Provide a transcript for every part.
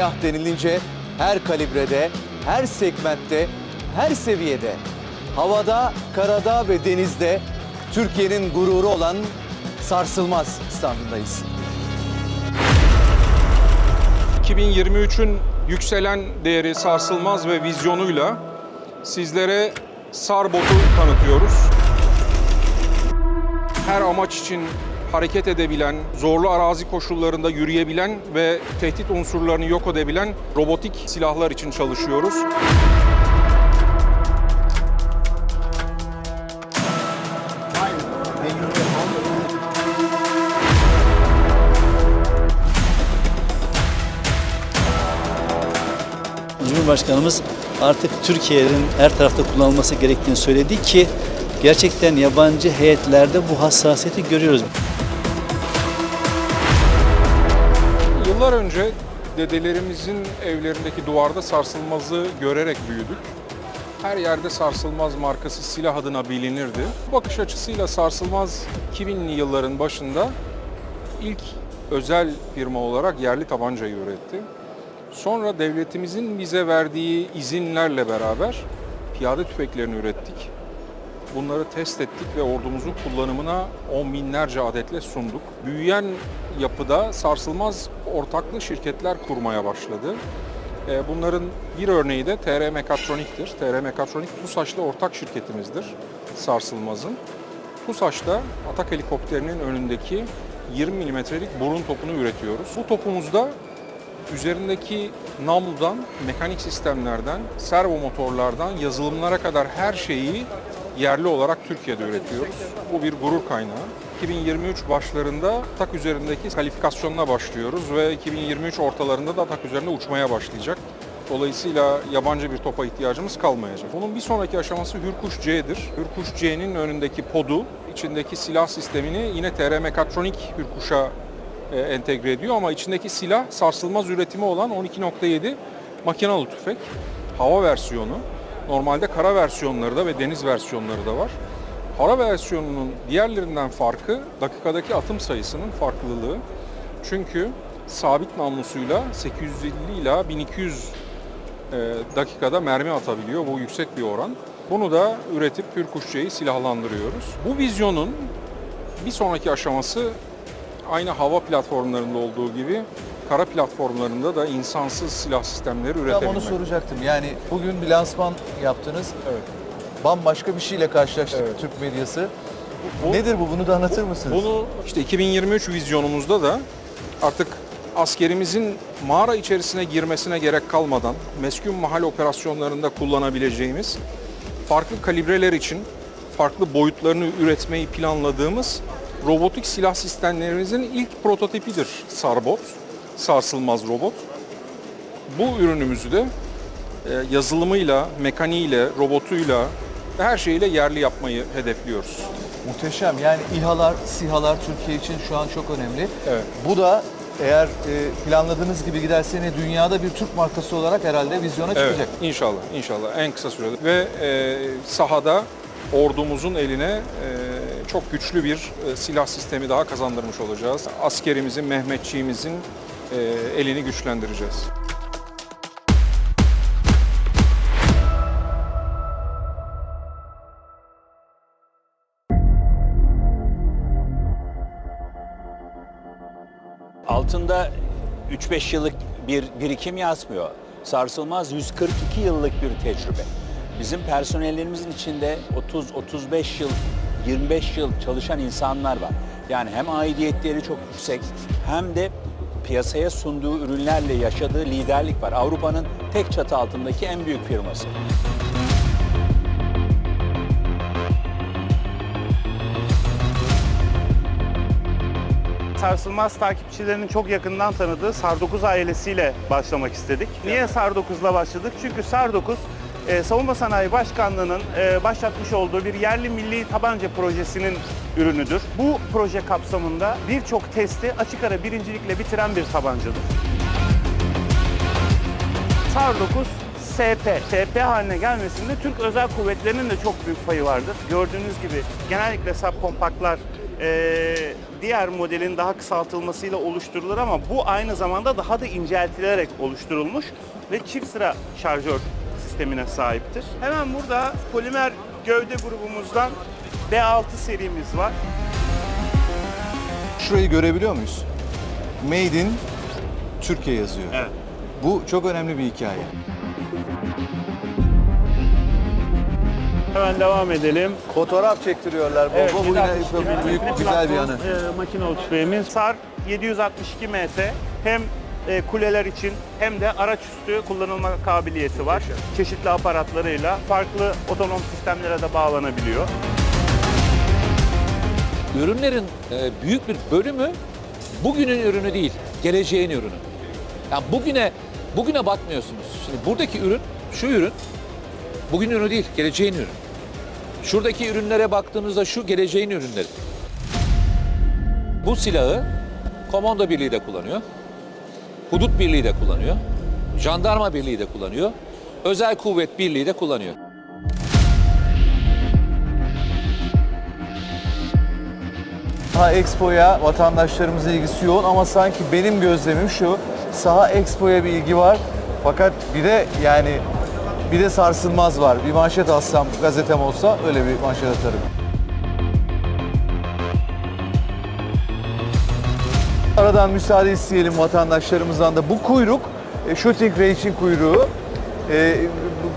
Silah denilince her kalibrede, her segmentte, her seviyede, havada, karada ve denizde Türkiye'nin gururu olan sarsılmaz standındayız. 2023'ün yükselen değeri sarsılmaz ve vizyonuyla sizlere Sarbot'u tanıtıyoruz. Her amaç için hareket edebilen, zorlu arazi koşullarında yürüyebilen ve tehdit unsurlarını yok edebilen robotik silahlar için çalışıyoruz. Cumhurbaşkanımız artık Türkiye'nin her tarafta kullanılması gerektiğini söyledi ki gerçekten yabancı heyetlerde bu hassasiyeti görüyoruz. Yıllar önce dedelerimizin evlerindeki duvarda sarsılmazı görerek büyüdük. Her yerde sarsılmaz markası silah adına bilinirdi. Bu bakış açısıyla sarsılmaz 2000'li yılların başında ilk özel firma olarak yerli tabancayı üretti. Sonra devletimizin bize verdiği izinlerle beraber piyade tüfeklerini ürettik. Bunları test ettik ve ordumuzun kullanımına on binlerce adetle sunduk. Büyüyen yapıda sarsılmaz ortaklı şirketler kurmaya başladı. E, Bunların bir örneği de TR Mekatronik'tir. TR Mekatronik TUSAŞ'la ortak şirketimizdir sarsılmazın. TUSAŞ'ta atak helikopterinin önündeki 20 milimetrelik burun topunu üretiyoruz. Bu topumuzda üzerindeki namludan, mekanik sistemlerden, servo motorlardan yazılımlara kadar her şeyi yerli olarak Türkiye'de üretiyoruz. Bu bir gurur kaynağı. 2023 başlarında TAK üzerindeki kalifikasyonuna başlıyoruz ve 2023 ortalarında da TAK üzerinde uçmaya başlayacak. Dolayısıyla yabancı bir topa ihtiyacımız kalmayacak. Bunun bir sonraki aşaması Hürkuş C'dir. Hürkuş C'nin önündeki podu, içindeki silah sistemini yine TR Mekatronik Hürkuş'a e, entegre ediyor ama içindeki silah sarsılmaz üretimi olan 12.7 makinalı tüfek. Hava versiyonu. Normalde kara versiyonları da ve deniz versiyonları da var. Hava versiyonunun diğerlerinden farkı dakikadaki atım sayısının farklılığı. Çünkü sabit namlusuyla 850 ila 1200 e, dakikada mermi atabiliyor. Bu yüksek bir oran. Bunu da üretip Hürkuşçe'yi silahlandırıyoruz. Bu vizyonun bir sonraki aşaması aynı hava platformlarında olduğu gibi kara platformlarında da insansız silah sistemleri Tam üretebilmek. onu soracaktım. Yani bugün bir lansman yaptınız. Evet. Bambaşka bir şeyle karşılaştık Evet. Türk medyası. Bu- Nedir bu? Bunu da anlatır mısınız? Bunu işte 2023 vizyonumuzda da artık askerimizin mağara içerisine girmesine gerek kalmadan meskun mahal operasyonlarında kullanabileceğimiz farklı kalibreler için farklı boyutlarını üretmeyi planladığımız robotik silah sistemlerimizin ilk prototipidir Sarbot, sarsılmaz robot. Bu ürünümüzü de e, yazılımıyla, mekaniğiyle, robotuyla, her şeyiyle yerli yapmayı hedefliyoruz. Muhteşem. Yani İHA'lar, SİHA'lar Türkiye için şu an çok önemli. Evet. Bu da eğer e, planladığınız gibi giderse yine dünyada bir Türk markası olarak herhalde vizyona Evet, çıkacak. inşallah, inşallah en kısa sürede. Ve e, sahada ordumuzun eline e, çok güçlü bir e, silah sistemi daha kazandırmış olacağız. Askerimizin, Mehmetçiğimizin elini güçlendireceğiz. altında 3-5 yıllık bir birikim yazmıyor. Sarsılmaz 142 yıllık bir tecrübe. Bizim personellerimizin içinde 30-35 yıl, 25 yıl çalışan insanlar var. Yani hem aidiyetleri çok yüksek hem de piyasaya sunduğu ürünlerle yaşadığı liderlik var. Avrupa'nın tek çatı altındaki en büyük firması. Sarsılmaz takipçilerinin çok yakından tanıdığı SAR-9 ailesiyle başlamak istedik. Niye SAR-9'la başladık? Çünkü SAR-9 e, Savunma Sanayi Başkanlığı'nın e, başlatmış olduğu bir yerli milli tabanca projesinin ürünüdür. Bu proje kapsamında birçok testi açık ara birincilikle bitiren bir tabancadır. SAR-9 SP, SP haline gelmesinde Türk Özel Kuvvetleri'nin de çok büyük payı vardır. Gördüğünüz gibi genellikle subkompaktlar e, diğer modelin daha kısaltılmasıyla oluşturulur ama bu aynı zamanda daha da inceltilerek oluşturulmuş ve çift sıra şarjör sistemine sahiptir. Hemen burada polimer gövde grubumuzdan B6 serimiz var. Şurayı görebiliyor muyuz? Made in Türkiye yazıyor. Evet. Bu çok önemli bir hikaye. Hemen devam edelim. Fotoğraf çektiriyorlar. Evet, Bu yine 762 büyük güzel bir yanı. E, makine ölçülerimiz. SAR 762 metre. Hem e, kuleler için hem de araç üstü kullanılma kabiliyeti var. Çeşitli aparatlarıyla farklı otonom sistemlere de bağlanabiliyor. ürünlerin e, büyük bir bölümü bugünün ürünü değil, geleceğin ürünü. Yani bugüne bugüne bakmıyorsunuz. Şimdi buradaki ürün, şu ürün bugün ürünü değil, geleceğin ürünü. Şuradaki ürünlere baktığınızda şu geleceğin ürünleri. Bu silahı komando birliği de kullanıyor. Hudut birliği de kullanıyor. Jandarma birliği de kullanıyor. Özel kuvvet birliği de kullanıyor. Saha Expo'ya vatandaşlarımızın ilgisi yoğun ama sanki benim gözlemim şu. Saha Expo'ya bir ilgi var. Fakat bir de yani bir de sarsılmaz var. Bir manşet alsam gazetem olsa öyle bir manşet atarım. Aradan müsaade isteyelim vatandaşlarımızdan da. Bu kuyruk, e, shooting range'in kuyruğu. E,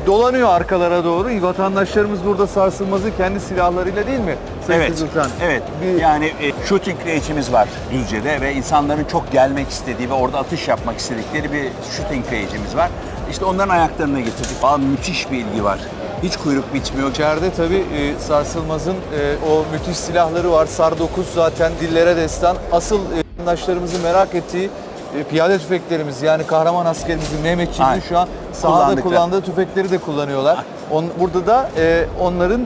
dolanıyor arkalara doğru. Vatandaşlarımız burada sarsılmazı kendi silahlarıyla değil mi? Sayın Evet, Kızıltan? evet. Bir- Yani e, shooting range'imiz var Düzce'de ve insanların çok gelmek istediği ve orada atış yapmak istedikleri bir shooting range'imiz var. İşte onların ayaklarına getirdik. Aa, müthiş bir ilgi var. Hiç kuyruk bitmiyor. İçeride tabii e, Sarsılmaz'ın e, o müthiş silahları var. SAR 9 zaten dillere destan. Asıl e, vatandaşlarımızın merak ettiği e, piyade tüfeklerimiz yani kahraman askerimizin Mehmetçiğimizin Aynen. şu an sahada Kullandıkları. kullandığı tüfekleri de kullanıyorlar. On, burada da e, onların e,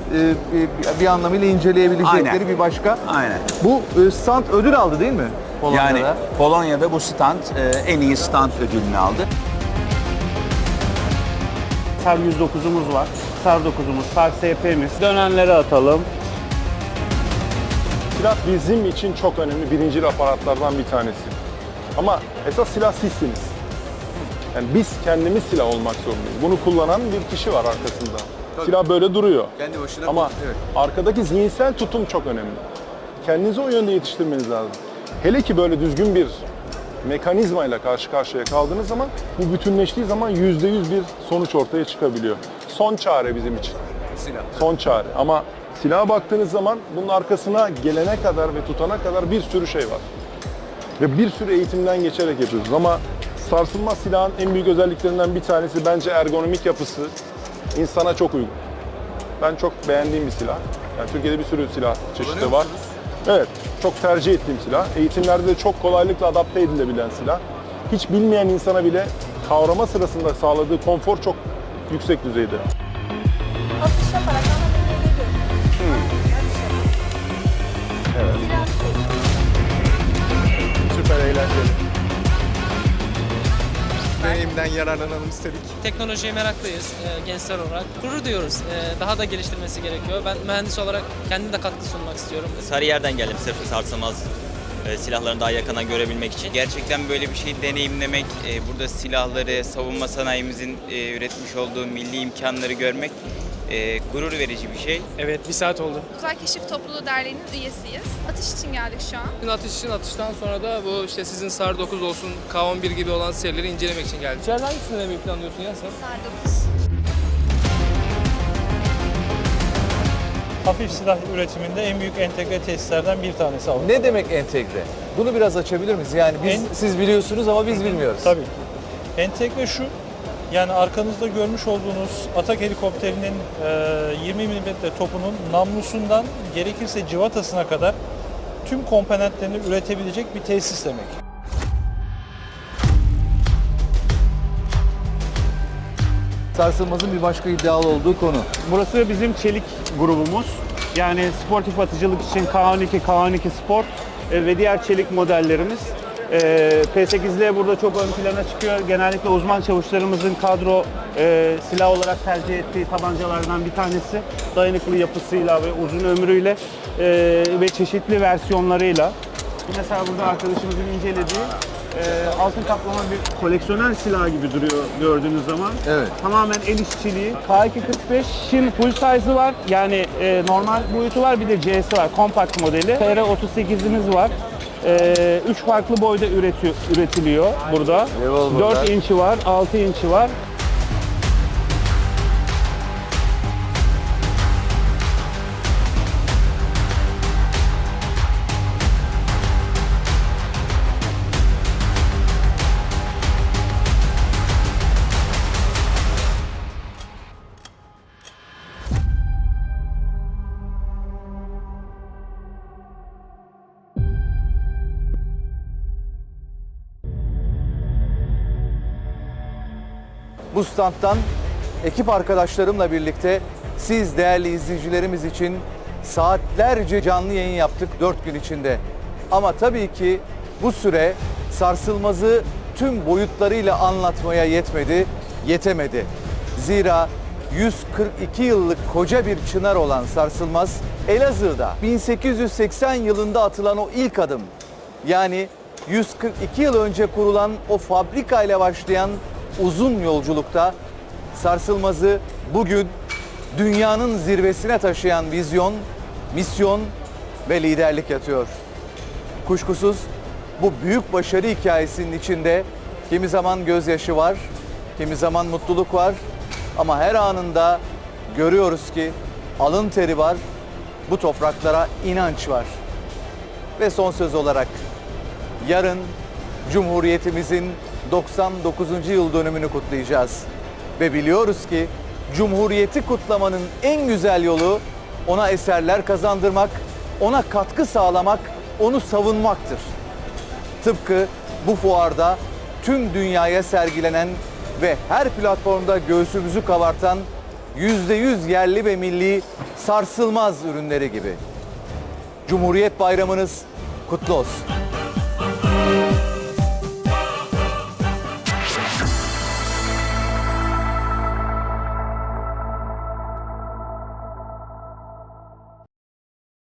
bir, bir anlamıyla inceleyebilecekleri Aynen. bir başka. Aynen. Bu e, stand ödül aldı değil mi? Polonya'da. Yani Polonya'da bu stand e, en iyi stand ödülünü aldı. SAR 109'umuz var. SAR 9'umuz, SAR SP'miz. Dönenlere atalım. Silah bizim için çok önemli birinci aparatlardan bir tanesi. Ama esas silah sizsiniz. Yani biz kendimiz silah olmak zorundayız. Bunu kullanan bir kişi var arkasında. Silah böyle duruyor. Kendi başına Ama evet. arkadaki zihinsel tutum çok önemli. Kendinizi o yönde yetiştirmeniz lazım. Hele ki böyle düzgün bir mekanizmayla karşı karşıya kaldığınız zaman bu bütünleştiği zaman yüzde yüz bir sonuç ortaya çıkabiliyor. Son çare bizim için. Silah. Son çare. Ama silaha baktığınız zaman bunun arkasına gelene kadar ve tutana kadar bir sürü şey var. Ve bir sürü eğitimden geçerek yapıyoruz. Ama sarsılmaz silahın en büyük özelliklerinden bir tanesi bence ergonomik yapısı. insana çok uygun. Ben çok beğendiğim bir silah. Yani Türkiye'de bir sürü silah çeşidi var. Evet, çok tercih ettiğim silah. Eğitimlerde de çok kolaylıkla adapte edilebilen silah. Hiç bilmeyen insana bile kavrama sırasında sağladığı konfor çok yüksek düzeyde. Deneyimden yararlanalım istedik. Teknolojiye meraklıyız e, gençler olarak. Gurur duyuyoruz. E, daha da geliştirmesi gerekiyor. Ben mühendis olarak kendim de katkı sunmak istiyorum. Sarıyer'den geldim sırf sarsılmaz e, silahlarını daha yakından görebilmek için. Gerçekten böyle bir şey deneyimlemek, e, burada silahları, savunma sanayimizin e, üretmiş olduğu milli imkanları görmek e, gurur verici bir şey. Evet, bir saat oldu. Uzay Keşif Topluluğu Derneği'nin üyesiyiz. Atış için geldik şu an. Atış için atıştan sonra da bu işte sizin SAR 9 olsun, K11 gibi olan serileri incelemek için geldik. İçeride hangisini demeyi planlıyorsun ya sen? SAR 9. Hafif silah üretiminde en büyük entegre tesislerden bir tanesi Avrupa. Ne demek entegre? Bunu biraz açabilir miyiz? Yani biz, En- siz biliyorsunuz ama biz bilmiyoruz. Tabii. Entegre şu, yani arkanızda görmüş olduğunuz atak helikopterinin e, 20 mm topunun namlusundan gerekirse civatasına kadar tüm komponentlerini üretebilecek bir tesis demek. Sarsılmaz'ın bir başka iddialı olduğu konu. Burası bizim çelik grubumuz. Yani sportif atıcılık için K12, K12 Sport e, ve diğer çelik modellerimiz. E, P8'li burada çok ön plana çıkıyor. Genellikle uzman çavuşlarımızın kadro e, silah olarak tercih ettiği tabancalardan bir tanesi. Dayanıklı yapısıyla ve uzun ömrüyle e, ve çeşitli versiyonlarıyla Mesela burada arkadaşımızın incelediği e, altın kaplama bir koleksiyoner silahı gibi duruyor gördüğünüz zaman. Evet. Tamamen el işçiliği. K245'in full size'ı var. Yani e, normal boyutu var bir de C'si var. Compact modeli. TR38'imiz var. 3 farklı boyda üretiyor, üretiliyor burada. Revolver'lar. 4 inçi var, 6 inçi var. Bu standtan ekip arkadaşlarımla birlikte siz değerli izleyicilerimiz için saatlerce canlı yayın yaptık 4 gün içinde. Ama tabii ki bu süre sarsılmazı tüm boyutlarıyla anlatmaya yetmedi, yetemedi. Zira 142 yıllık koca bir çınar olan sarsılmaz Elazığ'da 1880 yılında atılan o ilk adım yani 142 yıl önce kurulan o fabrika ile başlayan uzun yolculukta sarsılmazı bugün dünyanın zirvesine taşıyan vizyon, misyon ve liderlik yatıyor. Kuşkusuz bu büyük başarı hikayesinin içinde kimi zaman gözyaşı var, kimi zaman mutluluk var ama her anında görüyoruz ki alın teri var, bu topraklara inanç var. Ve son söz olarak yarın Cumhuriyetimizin 99. yıl dönümünü kutlayacağız. Ve biliyoruz ki Cumhuriyeti kutlamanın en güzel yolu ona eserler kazandırmak, ona katkı sağlamak, onu savunmaktır. Tıpkı bu fuarda tüm dünyaya sergilenen ve her platformda göğsümüzü kabartan %100 yerli ve milli sarsılmaz ürünleri gibi. Cumhuriyet Bayramınız kutlu olsun.